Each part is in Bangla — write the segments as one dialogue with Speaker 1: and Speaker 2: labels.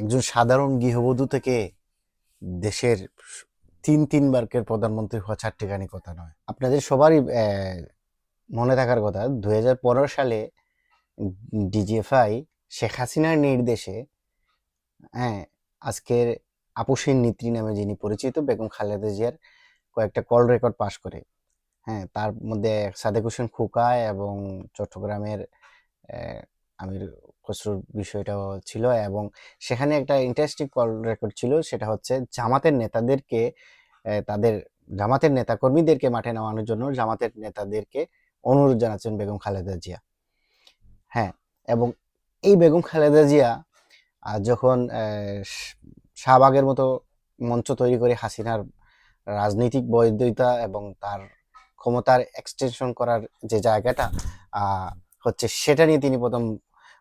Speaker 1: একজন সাধারণ গৃহবধূ থেকে দেশের তিন তিনবারকের প্রধানমন্ত্রী হওয়া চারটিখানি কথা নয়। আপনাদের সবারই মনে থাকার কথা দু হাজার পনেরো সালে ডিজিএফআই শেখ হাসিনার নির্দেশে হ্যাঁ আজকের আপুসীন নেত্রী নামে যিনি পরিচিত, বেগম খালেদা জিয়ার কয়েকটা কল রেকর্ড পাশ করে। হ্যাঁ তার মধ্যে সাদেক হোসেন খোকা এবং চট্টগ্রামের আমির খসরুর বিষয়টাও ছিল এবং সেখানে একটা ইন্টারেস্টিং কল রেকর্ড ছিল, সেটা হচ্ছে জামাতের নেতাদেরকে তাদের জামাতের নেতা কর্মীদেরকে মাঠে নামানোর জন্য জামাতের নেতাদেরকে অনুরোধ জানাচ্ছেন বেগম খালেদা জিয়া। হ্যাঁ এবং এই বেগম খালেদা জিয়া যখন শাহবাগের মতো মঞ্চ তৈরি করে হাসিনার রাজনৈতিক বৈধতা এবং তার ক্ষমতার এক্সটেনশন করার যে জায়গাটা হচ্ছে সেটা নিয়ে তিনি প্রথম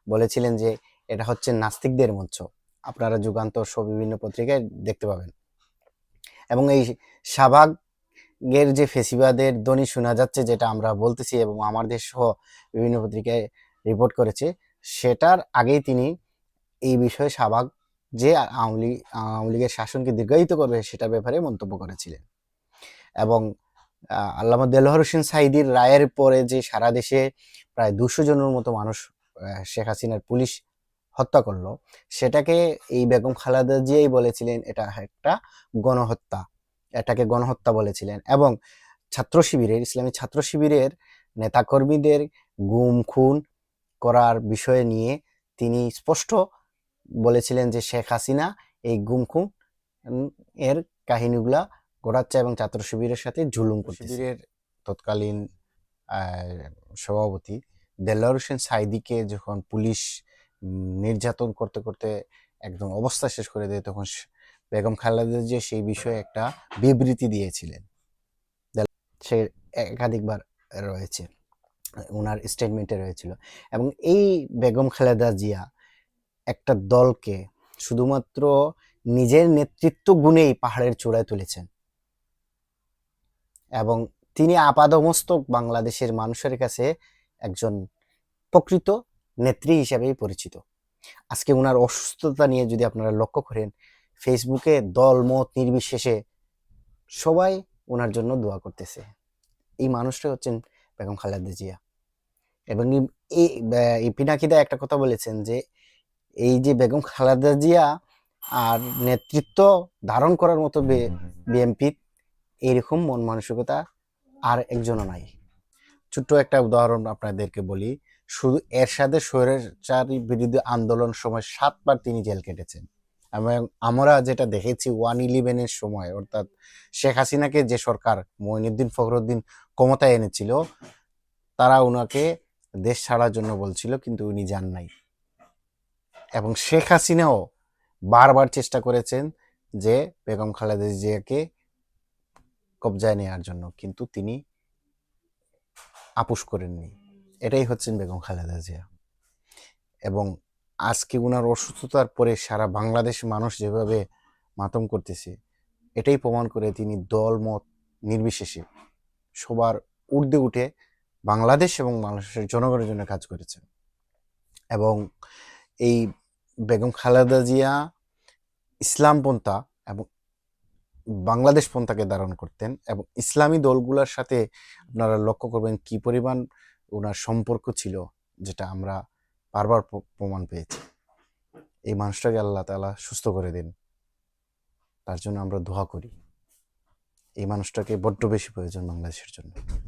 Speaker 1: বলেছিলেন যে এটা হচ্ছে নাস্তিকদের মঞ্চ। আপনারা যুগান্তর সব বিভিন্ন পত্রিকায় দেখতে পাবেন। এবং এই শাহবাগের যে ফেসিবাদের ধ্বনি শোনা যাচ্ছে যেটা আমরা বলতেছি এবং আমার দেশ সহ বিভিন্ন পত্রিকায় রিপোর্ট করেছে সেটার আগেই তিনি এই বিষয়ে শাহবাগ যে আওয়ামী লীগ আওয়ামী লীগের শাসনকে দীর্ঘায়িত করবে সেটার ব্যাপারে মন্তব্য করেছিলেন। এবং আহ, আল্লামা দেলোয়ার হোসেন সাইদির রায়ের পরে যে সারা দেশে প্রায় দুশো জনের মতো মানুষ শেখ হাসিনার পুলিশ হত্যা করল। সেটাকে এই বেগম খালেদা জিয়াই বলেছিলেন, এটা একটা গণহত্যা, এটাকে গণহত্যা বলেছিলেন এবং ছাত্র শিবিরের, ইসলামী ছাত্র শিবিরের নেতাকর্মীদের গুম, খুন করার বিষয় নিয়ে তিনি স্পষ্ট বলেছিলেন যে শেখ হাসিনা এই গুম, খুন এর কাহিনীগুলা ঘোরাচ্ছে এবং ছাত্র শিবিরের সাথে করছে শিবিরের তৎকালীন সভাপতি দেলোয়ার হোসেন সাইদিকে যখন পুলিশ নির্যাতন করতে করতে একদম অবস্থা শেষ করে দেয়, তখন বেগম খালেদা জিয়া সেই বিষয়ে একটা বিবৃতি দিয়েছিলেন। সে একাধিকবার রয়েছে ওনার স্টেটমেন্টে রয়েছিল। এবং এই বেগম খালেদা জিয়া একটা দলকে শুধুমাত্র নিজের নেতৃত্ব গুণেই পাহাড়ের চূড়ায় তুলেছেন। এবং তিনি আপাদমস্তক বাংলাদেশের মানুষের কাছে একজন প্রকৃত নেত্রী হিসেবেই পরিচিত। আজকে ওনার অসুস্থতা নিয়ে যদি আপনারা লক্ষ্য করেন ফেসবুকে দল মত নির্বিশেষে সবাই ওনার জন্য দোয়া করতেছে। এই মানুষটা হচ্ছেন বেগম খালেদা জিয়া। এবং এই- পিনাকিদা একটা কথা বলেছেন যে এই যে বেগম খালেদা জিয়া আর নেতৃত্ব ধারণ করার মতো বিএনপি এইরকম মন মানসিকতা আর একজনও নাই। ছোট্ট একটা উদাহরণ আপনাদেরকে বলি। শুধু এরশাদের স্বৈরাচারী বিরোধী আন্দোলন সময় সাতবার তিনি জেল কেটেছেন। এবং আমরা যেটা দেখেছি ওয়ান ইলেভেনের সময়, অর্থাৎ শেখ হাসিনাকে যে সরকার মঈনুদ্দিন ফখরুদ্দিন ক্ষমতায় এনেছিল, তারা ওনাকে দেশ ছাড়ার জন্য বলছিল, কিন্তু উনি যান নাই। এবং শেখ হাসিনাও বারবার চেষ্টা করেছেন যে বেগম খালেদা জিয়াকে কবজায় নেওয়ার জন্য, কিন্তু তিনি করেননি। এটাই হচ্ছেন বেগম খালেদা জিয়া। এবং আজকে উনার অসুস্থতার পরে সারা বাংলাদেশ মানুষ যেভাবে মাতম করতেছে, এটাই প্রমাণ করে তিনি দল, মত নির্বিশেষে সবার ঊর্ধ্বে উঠে বাংলাদেশ এবং বাংলাদেশের জনগণের জন্য কাজ করেছেন। এবং এই বেগম খালেদা জিয়া ইসলামপন্থা এবং বাংলাদেশ পন্থাকে ধারণ করতেন এবং ইসলামী দলগুলোর সাথে আপনারা লক্ষ্য করবেন কি পরিমাণ ওনার সম্পর্ক ছিল যেটা আমরা বারবার প্রমাণ পেয়েছি। এই মানুষটাকে আল্লাহ তালা সুস্থ করে দিন। তার জন্য আমরা দোয়া করি। এই মানুষটাকে বড্ড বেশি প্রয়োজন বাংলাদেশের জন্য।